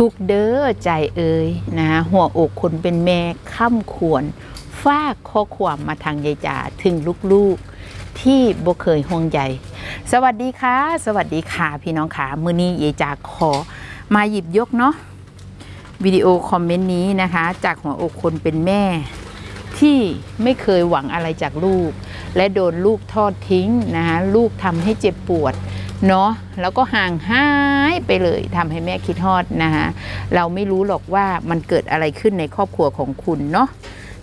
ทุกเด้อใจเอ่ยนะหัวอกคนเป็นแม่ข้ามควรฝากข้อความมาทางยายจ๋าถึงลูกๆ ที่บ่เคยห่วงใยสวัสดีค่ะ สวัสดีค่ะ พี่น้องค่ะมือนี้ยายจ๋าขอมาหยิบยกเนาะวิดีโอคอมเมนต์นี้นะคะ จากหัวอกคนเป็นแม่ ที่ไม่เคยหวังอะไรจากลูก และโดนลูกทอดทิ้งนะคะลูกทำให้เจ็บปวด เนาะแล้วก็ห่างหายไปเลยทำให้แม่คิดฮอดนะคะเราไม่รู้หรอกว่ามันเกิดอะไรขึ้นในครอบครัวของคุณเนาะ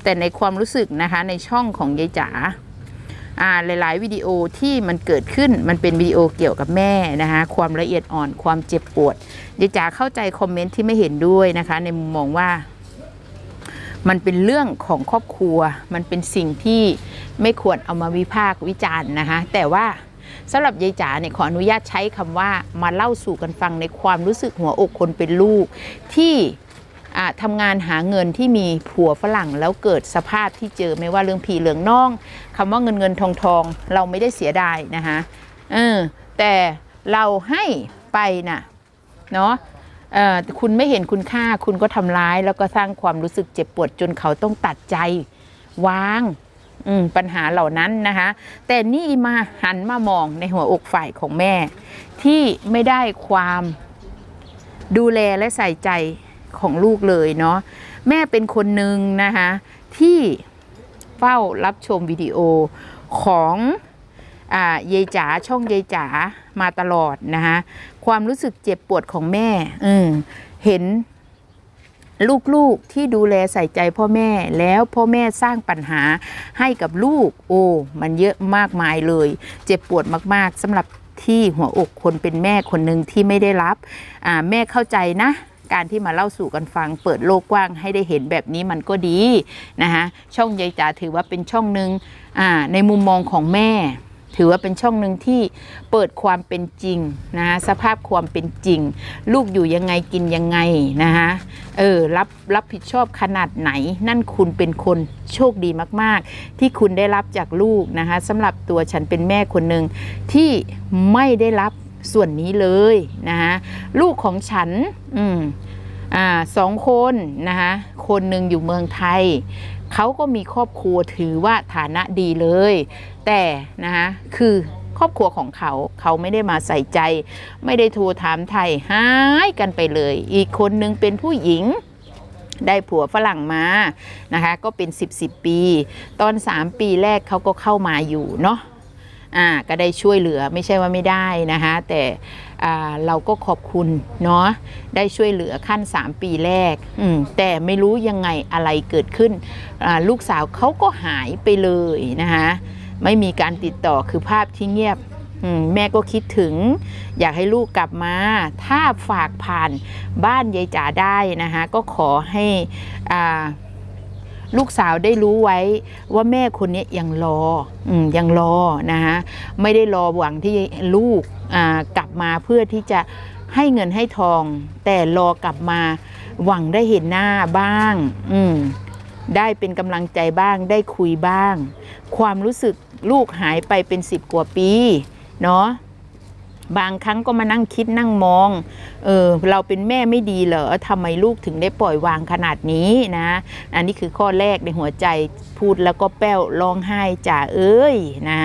แต่ในความรู้สึกนะคะในช่องของยายจ๋าอ่าหลาย ๆ วิดีโอที่มันเกิดขึ้นมันเป็นวิดีโอเกี่ยวกับแม่นะคะความละเอียดอ่อนความเจ็บปวดยายจ๋าเข้าใจคอมเมนต์ที่ไม่เห็นด้วยนะคะ ในมุมมองว่า มันเป็นเรื่องของครอบครัว มันเป็นสิ่งที่ไม่ควรเอามาวิพากษ์วิจารณ์นะคะแต่ว่า สำหรับยายจ๋าเนี่ยขออนุญาตใช้คำว่ามาเล่าสู่กันฟังในความรู้สึกหัวอกคนเป็นลูก ที่อ่าทำงานหาเงินที่มีผัวฝรั่งแล้วเกิดสภาพที่เจอไม่ว่าเรื่องผีเหลืองน่องคำว่าเงินเงินทองทองเราไม่ได้เสียดายนะคะเออแต่เราให้ไปน่ะเนาะคุณไม่เห็นคุณค่าคุณก็ทำร้าย แล้วก็สร้างความรู้สึกเจ็บปวดจนเขาต้องตัดใจวาง ปัญหาเหล่านั้นนะคะ แต่นี่มาหันมามองในหัวอกฝ่ายของแม่ ที่ไม่ได้ความดูแลและใส่ใจของลูกเลยเนาะแม่เป็นคนหนึ่งนะคะที่เฝ้ารับชมวิดีโอของอ่ายายจ๋าช่องยายจ๋ามาตลอดนะคะความรู้สึกเจ็บปวดของแม่เห็น ลูกๆที่ดูแลใส่ใจพ่อแม่แล้วพ่อแม่สร้างปัญหาให้กับลูก โอ้ มันเยอะมากมายเลย เจ็บปวดมากๆสำหรับที่หัวอกคนเป็นแม่คนหนึ่งที่ไม่ได้รับแม่เข้าใจนะการที่มาเล่าสู่กันฟังเปิดโลกกว้างให้ได้เห็นแบบนี้มันก็ดีนะคะช่องยายจ๋าถือว่าเป็นช่องหนึ่งในมุมมองของแม่ ถือว่าเป็นช่องหนึ่งที่เปิดความเป็นจริงนะสภาพความเป็นจริง ลูกอยู่ยังไงกินยังไงนะคะเออรับรับผิดชอบขนาดไหน นั่นคุณเป็นคนโชคดีมาก ๆ ที่คุณได้รับจากลูกนะคะสำหรับตัวฉันเป็นแม่คนหนึ่งที่ไม่ได้รับส่วนนี้เลยนะคะลูกของฉันอืมอ่าสองคนนะคะคนหนึ่งอยู่เมืองไทย เขาก็มีครอบครัวถือว่าฐานะดีเลย แต่นะคะคือครอบครัวของเขาเขาไม่ได้มาใส่ใจ ไม่ได้โทรถามไทยหายกันไปเลย อีกคนนึงเป็นผู้หญิงได้ผัวฝรั่งมานะคะ ก็เป็น 10บสปี ตอน 3 ปีแรกเขาก็เข้ามาอยู่เนาะ อ่าก็ได้ช่วยเหลือไม่ใช่ว่าไม่ได้นะคะแต่อ่าเราก็ขอบคุณเนาะได้ช่วยเหลือขั้น 3 ปีแรกอืมแต่ไม่รู้ยังไงอะไรเกิดขึ้นอ่าลูกสาวเขาก็หายไปเลยนะคะไม่มีการติดต่อคือภาพที่เงียบอืมแม่ก็คิดถึง อยากให้ลูกกลับมา ถ้าฝากผ่านบ้านยายจ๋าได้นะคะก็ขอให้อ่า ลูกสาวได้รู้ไว้ว่าแม่คนนี้ยังรออยังรอนะคะไม่ได้รอหวังที่ลูกกลับมาเพื่อที่จะให้เงินให้ทอง แต่รอกลับมาหวังได้เห็นหน้าบ้าง อืมได้เป็นกำลังใจบ้างได้คุยบ้าง ความรู้สึกลูกหายไปเป็นสิบกว่าปี เนาะ บางครั้งก็มานั่งคิดนั่งมอง เออ เราเป็นแม่ไม่ดีเหรอทำไมลูกถึงได้ปล่อยวางขนาดนี้นะ อันนี้คือข้อแรกในหัวใจพูดแล้วก็แป้วร้องไห้จ่าเอ้ยนะ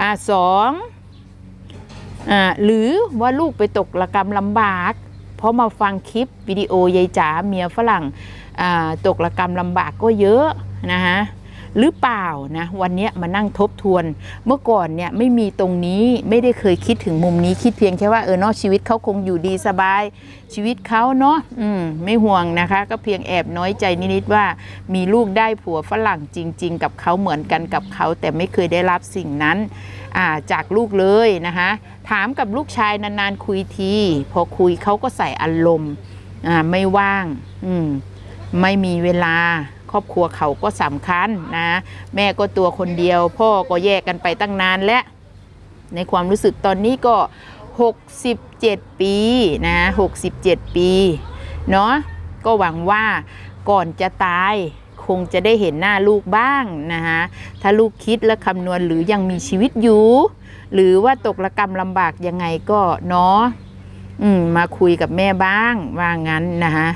อ่าสองอ่าหรือว่าลูกไปตกระกรรมลำบาก เพราะมาฟังคลิปวิดีโอยายจ๋าเมียฝรั่งอ่าตกระกรรมลำบากก็เยอะนะคะ หรือเปล่านะวันนี้มานั่งทบทวน เมื่อก่อนเนี่ยไม่มีตรงนี้ไม่ได้เคยคิดถึงมุมนี้คิดเพียงแค่ว่าเออเนาะชีวิตเขาคงอยู่ดีสบาย ชีวิตเขาเนาะอืมไม่ห่วงนะคะ ก็เพียงแอบน้อยใจนิดๆว่า มีลูกได้ผัวฝรั่งจริง ๆ กับเขาเหมือนกันกับเขา แต่ไม่เคยได้รับสิ่งนั้นจากลูกเลยนะคะถามกับลูกชายนานๆคุยที พอคุยเขาก็ใส่อารมณ์ไม่ว่างมไม่มีเวลา ครอบครัวเขาก็สำคัญนะ แม่ก็ตัวคนเดียว พ่อก็แยกกันไปตั้งนานแล้วในความรู้สึกตอนนี้ก็ 67 ปีนะ67 ปีเนาะก็หวังว่าก่อนจะตายคงจะได้เห็นหน้าลูกบ้างนะคะถ้าลูกคิดและคำนวณหรือยังมีชีวิตอยู่ หรือว่าตกระกรรมลำบากยังไงก็เนาะมมาคุยกับแม่บ้างว่างั้นนะคะ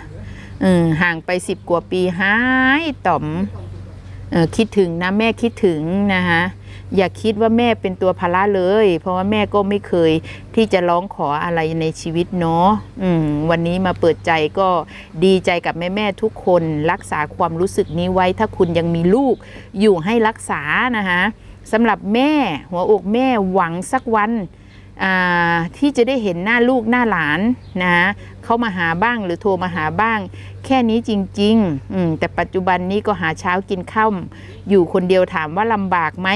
อืมห่างไปสิบกว่าปีหายต่อมเออคิดถึงนะแม่คิดถึงนะคะอย่าคิดว่าแม่เป็นตัวภาระเลย เพราะว่าแม่ก็ไม่เคยที่จะร้องขออะไรในชีวิตเนาะวันนี้มาเปิดใจก็ดีใจกับแม่แม่ทุกคนรักษาความรู้สึกนี้ไว้ ถ้าคุณยังมีลูกอยู่ให้รักษานะคะสำหรับแม่หัวอกแม่หวังสักวัน ที่จะได้เห็นหน้าลูกหน้าหลานนะเขามาหาบ้างหรือโทรมาหาบ้าง แค่นี้จริงๆอืแต่ปัจจุบันนี้ก็หาเช้ากินข้าอยู่คนเดียวถามว่าลำบากไหม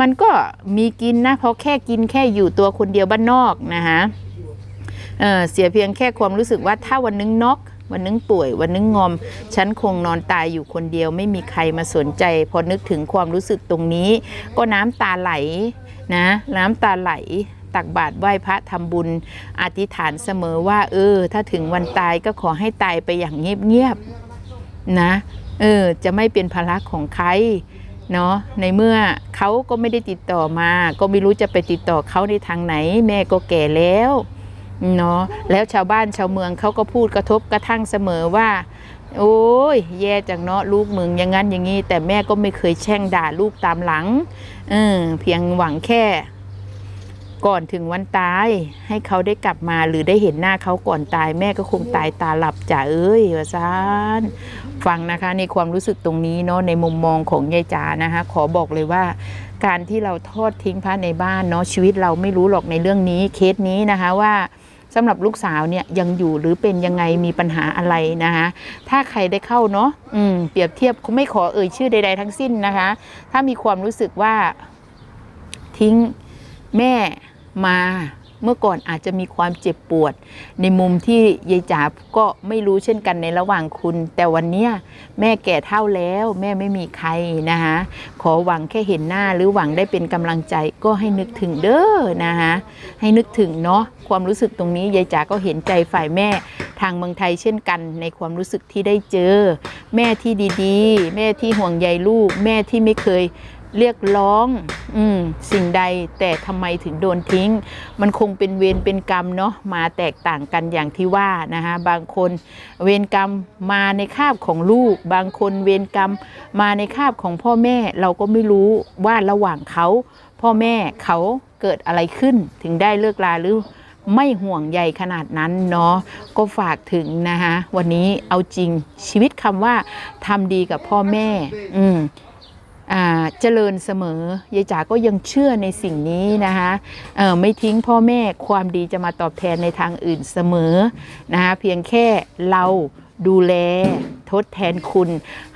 มันก็มีกินนะเพราะแค่กินแค่อยู่ตัวคนเดียวบ้านนอกนะคะเเสียเพียงแค่ความรู้สึกว่าถ้าวันนึงนอกวันนึงป่วยวันนึงงอม ฉันคงนอนตายอยู่คนเดียวไม่มีใครมาสนใจ พอนึกถึงความรู้สึกตรงนี้ ก็น้ำตาไหลนะ น้ำตาไหล ตักบาตรไหว้พระทำบุญ อธิษฐานเสมอว่า เออ ถ้าถึงวันตายก็ขอให้ตายไปอย่างเงียบๆนะเออจะไม่เป็นภาระของใครเนาะในเมื่อเขาก็ไม่ได้ติดต่อมา ก็ไม่รู้จะไปติดต่อเขาในทางไหน แม่ก็แก่แล้วเนาะแล้วชาวบ้านชาวเมืองเขาก็พูดกระทบกระทั่งเสมอว่า โอ้ย แย่จังเนาะลูกมึงอย่างนั้นอย่างนี้ แต่แม่ก็ไม่เคยแช่งด่าลูกตามหลังเออเพียงหวังแค่ ก่อนถึงวันตายให้เขาได้กลับมาหรือได้เห็นหน้าเขาก่อนตายแม่ก็คงตายตาหลับจ่าเอ้ยวะซานฟังนะคะในความรู้สึกตรงนี้เนาะในมุมมองของยายจ๋านะคะขอบอกเลยว่า การที่เราทอดทิ้งพระในบ้านเนาะชีวิตเราไม่รู้หรอกในเรื่องนี้เคสนี้นะคะว่าสำหรับลูกสาวเนี่ยยังอยู่หรือเป็นยังไงมีปัญหาอะไรนะคะถ้าใครได้เข้าเนาะอืมเปรียบเทียบไม่ขอเอ่ยชื่อใด ๆ ทั้งสิ้นนะคะ ถ้ามีความรู้สึกว่าทิ้งแม่ มาเมื่อก่อนอาจจะมีความเจ็บปวด ในมุมที่ยายจ๋าก็ไม่รู้เช่นกันในระหว่างคุณ แต่วันเนี้ยแม่แก่เท่าแล้ว แม่ไม่มีใครนะคะขอหวังแค่เห็นหน้าหรือหวังได้เป็นกำลังใจก็ให้นึกถึงเด้อนะคะให้นึกถึงเนาะความรู้สึกตรงนี้ยายจ๋าก็เห็นใจฝ่ายแม่ทางเมืองไทยเช่นกัน ในความรู้สึกที่ได้เจอ แม่ที่ดีๆ แม่ที่ห่วงใยลูก แม่ที่ไม่เคย เรียกร้องอืสิ่งใดแต่ทำไมถึงโดนทิ้ง มันคงเป็นเวรเป็นกรรมเนาะมาแตกต่างกันอย่างที่ว่านะคะบางคนเวรกรรมมาในคาบของลูก บางคนเวรกรรมมาในคาบของพ่อแม่เราก็ไม่รู้ว่าระหว่างเขาพ่อแม่เขาเกิดอะไรขึ้นถึงได้เลิกลาหรือไม่ห่วงใยขนาดนั้นเนาะก็ฝากถึงนะคะวันนี้เอาจริงชีวิตคำว่าทำดีกับพ่อแม่ อืม เจริญเสมอยายจ๋าก็ยังเชื่อในสิ่งนี้นะคะไม่ทิ้งพ่อแม่ความดีจะมาตอบแทนในทางอื่นเสมอนะคะเพียงแค่เราดูแล ทดแทนคุณ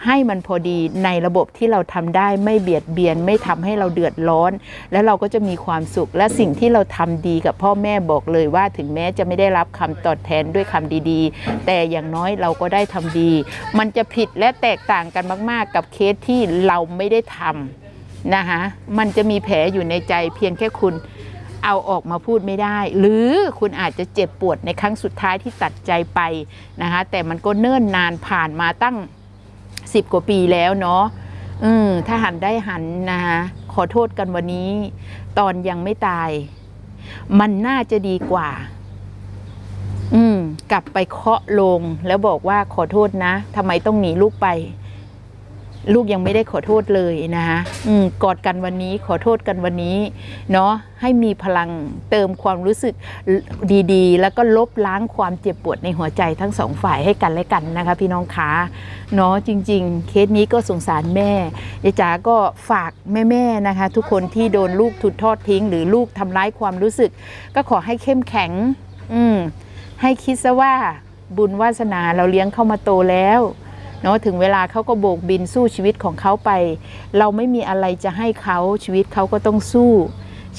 ให้มันพอดีในระบบที่เราทำได้ไม่เบียดเบียน ไม่ทำให้เราเดือดร้อน แล้วเราก็จะมีความสุข และสิ่งที่เราทำดีกับพ่อแม่บอกเลยว่าถึงแม้จะไม่ได้รับคำตอบแทนด้วยคำดีๆ แต่อย่างน้อยเราก็ได้ทำดี มันจะผิดและแตกต่างกันมาก ๆ กับเคสที่เราไม่ได้ทำนะคะมันจะมีแผลอยู่ในใจเพียงแค่คุณ เอาออกมาพูดไม่ได้ หรือคุณอาจจะเจ็บปวดในครั้งสุดท้ายที่ตัดใจไปนะคะแต่มันก็เนิ่นนานผ่านมาตั้งสิบกว่าปีแล้วเนาะอืมถ้าหันได้หันนะคะขอโทษกันวันนี้ ตอนยังไม่ตาย มันน่าจะดีกว่า อืม กลับไปเคาะลงแล้วบอกว่าขอโทษนะทำไมต้องหนีลูกไป ลูกยังไม่ได้ขอโทษเลยนะคะอกอดกันวันนี้ขอโทษกันวันนี้เนาะให้มีพลังเติมความรู้สึกดีๆ แล้วก็ลบล้างความเจ็บปวดในหัวใจทั้งสองฝ่ายให้กันและกันนะคะ พี่น้องคะเนาะจริง ๆ เคสนี้ก็สงสารแม่ยายจ๋าก็ฝากแม่ๆนะคะ ทุกคนที่โดนลูกถูกทอดทิ้ง หรือลูกทำร้ายความรู้สึก ก็ขอให้เข้มแข็ง อืมให้คิดซะว่าบุญวาสนาเราเลี้ยงเข้ามาโตแล้ว เนาะถึงเวลาเขาก็โบกบินสู้ชีวิตของเขาไป เราไม่มีอะไรจะให้เขาชีวิตเขาก็ต้องสู้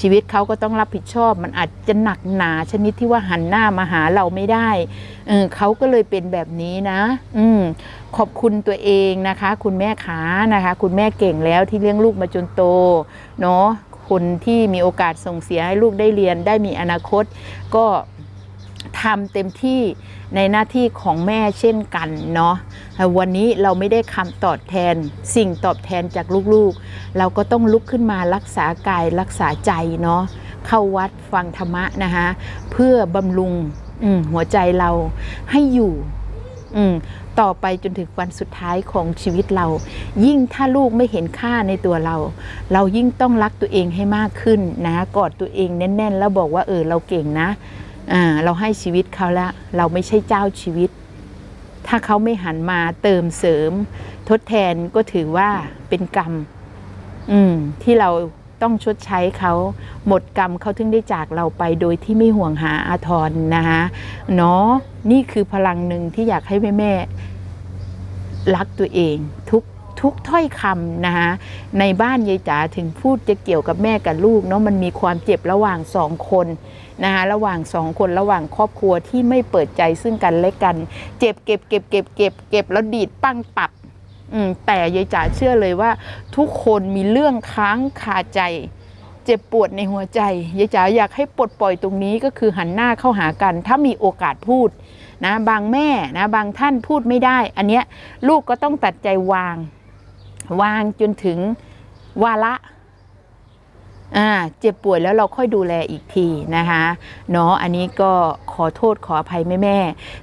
ชีวิตเขาก็ต้องรับผิดชอบ มันอาจจะหนักหนาชนิดที่ว่าหันหน้ามาหาเราไม่ได้เออเขาก็เลยเป็นแบบนี้นะ อืมขอบคุณตัวเองนะคะ คุณแม่ขานะคะ คุณแม่เก่งแล้วที่เลี้ยงลูกมาจนโต เนาะคนที่มีโอกาสส่งเสียให้ลูกได้เรียนได้มีอนาคต ก็ ทำเต็มที่ในหน้าที่ของแม่เช่นกันเนาะแต่วันนี้เราไม่ได้คำตอบแทน สิ่งตอบแทนจากลูกๆ เราก็ต้องลุกขึ้นมารักษากายรักษาใจเนาะเข้าวัดฟังธรรมะนะคะเพื่อบำรุงหัวใจเราให้อยู่อต่อไปจนถึงวันสุดท้ายของชีวิตเรา ยิ่งถ้าลูกไม่เห็นค่าในตัวเรา เรายิ่งต้องรักตัวเองให้มากขึ้นนะกอดตัวเองแน่น ๆ แล้วบอกว่าเออเราเก่งนะ เราให้ชีวิตเขาแล้ว เราไม่ใช่เจ้าชีวิต ถ้าเขาไม่หันมาเติมเสริม ทดแทนก็ถือว่าเป็นกรรม อืม ที่เราต้องชดใช้เขาหมดกรรมเขาถึงได้จากเราไปโดยที่ไม่ห่วงหาอาทรนะคะเนาะนี่คือพลังหนึ่งที่อยากให้แม่แม่รักตัวเองทุก ทุกถ้อยคำนะคะในบ้านยายจ๋าถึงพูดจะเกี่ยวกับแม่กับลูกเนาะมันมีความเจ็บระหว่างสองคนนะคะระหว่างสองคนระหว่างครอบครัวที่ไม่เปิดใจซึ่งกันและกัน เจ็บเก็บเก็บเก็บเก็บเก็บแล้วดีดปั้งปับแต่ยายจ๋าเชื่อเลยว่า ทุกคนมีเรื่องค้างคาใจ เจ็บปวดในหัวใจยายจ๋าอยากให้ปลดปล่อยตรงนี้ก็คือหันหน้าเข้าหากัน ถ้ามีโอกาสพูดนะบางแม่นะบางท่านพูดไม่ได้ อันเนี้ยลูกก็ต้องตัดใจวาง วางจนถึงวาระอ่าเจ็บป่วยแล้วเราค่อยดูแลอีกทีนะคะเนาะอันนี้ก็ขอโทษขออภัยแม่แม่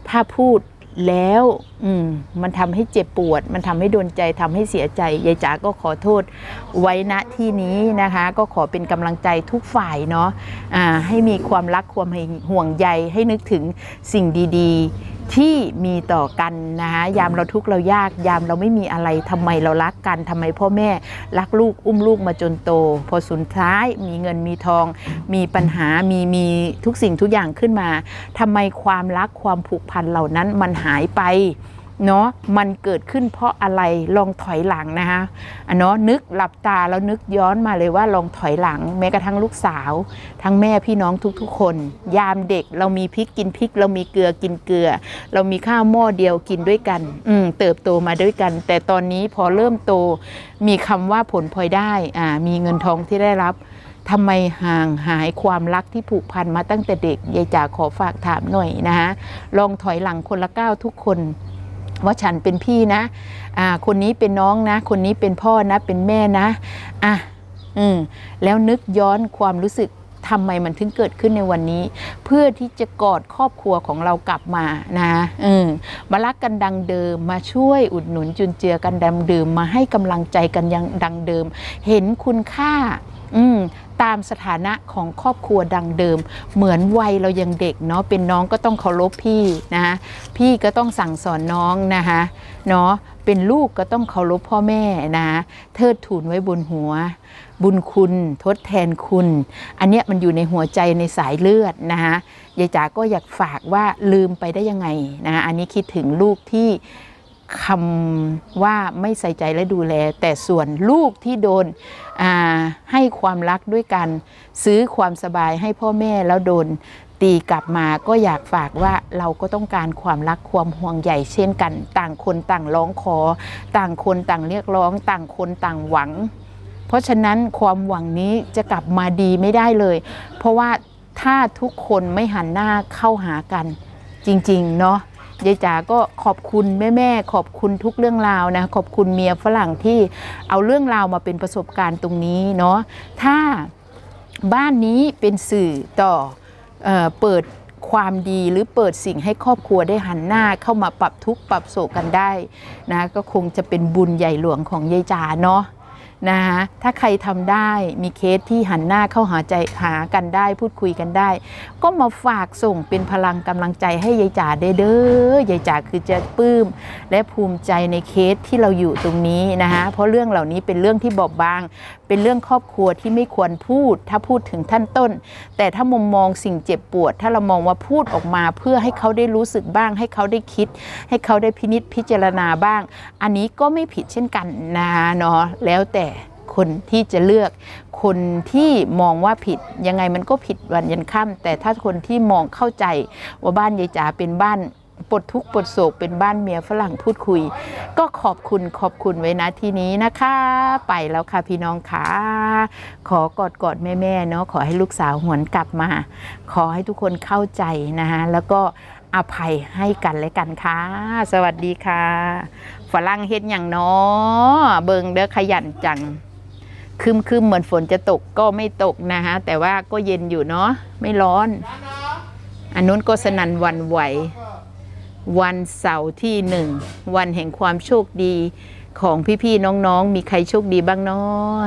ถ้าพูดแล้วอืมมันทำให้เจ็บปวด มันทำให้โดนใจทำให้เสียใจยายจ๋าก็ขอโทษไว้ณที่นี้นะคะ ก็ขอเป็นกำลังใจทุกฝ่ายเนาะอ่าให้มีความรักความห่วงใยให้นึกถึงสิ่งดี ๆ ที่มีต่อกันนะคะยามเราทุกข์เรายากยามเราไม่มีอะไรทำไมเรารักกันทำไมพ่อแม่รักลูกอุ้มลูกมาจนโต พอสุดท้ายมีเงินมีทอง มีปัญหามีมีทุกสิ่งทุกอย่างขึ้นมาทำไมความรักความผูกพันเหล่านั้นมันหายไป เนาะมันเกิดขึ้นเพราะอะไรลองถอยหลังนะคะอะเนาะนึกหลับตาแล้วนึกย้อนมาเลยว่าลองถอยหลัง แม้กระทั่งลูกสาว ทั้งแม่พี่น้องทุกๆ คน ยามเด็กเรามีพริกกินพริก เรามีเกลือกินเกลือ เรามีข้าวหม้อเดียวกินด้วยกัน อืมเติบโตมาด้วยกัน แต่ตอนนี้พอเริ่มโต มีคำว่าผลพลอยได้อ่ามีเงินทองที่ได้รับทำไมห่างหายความรักที่ผูกพันมาตั้งแต่เด็กยายจ๋าขอฝากถามหน่อยนะคะลองถอยหลังคนละก้าวทุกคน ว่าฉันเป็นพี่นะอ่าคนนี้เป็นน้องนะ คนนี้เป็นพ่อนะ เป็นแม่นะอะอืมแล้วนึกย้อนความรู้สึกทำไมมันถึงเกิดขึ้นในวันนี้ เพื่อที่จะกอดครอบครัวของเรากลับมานะอืมมารักกันดังเดิมมาช่วยอุดหนุนจุนเจือกันดังเดิมมาให้กำลังใจกันยังดังเดิม เห็นคุณค่า อืม ตามสถานะของครอบครัวดังเดิม เหมือนวัยเรายังเด็กเนาะเป็นน้องก็ต้องเคารพพี่นะคะพี่ก็ต้องสั่งสอนน้องนะคะเนาะเป็นลูกก็ต้องเคารพพ่อแม่นะะเทิดทูนไว้บนหัว บุญคุณทดแทนคุณ อันเนี้ยมันอยู่ในหัวใจในสายเลือดนะคะยายจ๋าก็อยากฝากว่าลืมไปได้ยังไงนะะอันนี้คิดถึงลูกที่ คำว่าไม่ใส่ใจและดูแล แต่ส่วนลูกที่โดนให้ความรักด้วยกัน ซื้อความสบายให้พ่อแม่แล้วโดนตีกลับมาก็อยากฝากว่าเราก็ต้องการความรักความห่วงใยเช่นกัน ต่างคนต่างร้องขอ ต่างคนต่างเรียกร้อง ต่างคนต่างหวัง เพราะฉะนั้นความหวังนี้จะกลับมาดีไม่ได้เลย เพราะว่าถ้าทุกคนไม่หันหน้าเข้าหากันจริง ๆ เนาะ ยายจ๋าก็ขอบคุณแม่ๆขอบคุณทุกเรื่องราวนะขอบคุณเมียฝรั่งที่เอาเรื่องราวมาเป็นประสบการณ์ตรงนี้เนาะถ้าบ้านนี้เป็นสื่อต่อเออเปิดความดีหรือเปิดสิ่งให้ครอบครัวได้หันหน้าเข้ามาปรับทุกข์ปรับโศกกันได้นะก็คงจะเป็นบุญใหญ่หลวงของยายจ๋าเนาะ นะคะถ้าใครทำได้มีเคสที่หันหน้าเข้าหาใจหากันได้ พูดคุยกันได้ ก็มาฝากส่งเป็นพลังกำลังใจให้ยายจ๋าได้เด้อยายจ๋าคือจะปลื้มและภูมิใจในเคสที่เราอยู่ตรงนี้นะคะเพราะเรื่องเหล่านี้เป็นเรื่องที่บอบบาง เป็นเรื่องครอบครัวที่ไม่ควรพูด ถ้าพูดถึงท่านต้น แต่ถ้ามุมมองสิ่งเจ็บปวด ถ้าเรามองว่าพูดออกมาเพื่อให้เขาได้รู้สึกบ้าง ให้เขาได้คิด ให้เขาได้พินิจพิจารณาบ้าง อันนี้ก็ไม่ผิดเช่นกันนะเนาะแล้วแต่คนที่จะเลือกคนที่มองว่าผิดยังไงมันก็ผิดวันยันค่ำแต่ถ้าคนที่มองเข้าใจว่าบ้านยายจ๋าเป็นบ้าน ปลดทุกข์ปลดโศกเป็นบ้านเมียฝรั่งพูดคุย ก็ขอบคุณขอบคุณไว้นะทีนี้นะคะ ไปแล้วค่ะพี่น้องค่ะ ขอกอดกอดแม่แม่ๆเนาะขอให้ลูกสาวหวนกลับมา ขอให้ทุกคนเข้าใจนะคะแล้วก็อภัยให้กันและกันค่ะ สวัสดีค่ะ ฝรั่งเฮ็ดอย่างเนาะเบิงเด้อขยันจังคืมคืมเหมือนฝนจะตกก็ไม่ตกนะคะแต่ว่าก็เย็นอยู่เนาะไม่ร้อน อันนู้นก็สนันวันไหว วันเสาร์ที่หนึ่งวันแห่งความโชคดีของพี่ๆน้องๆ มีใครโชคดีบ้างเนาะ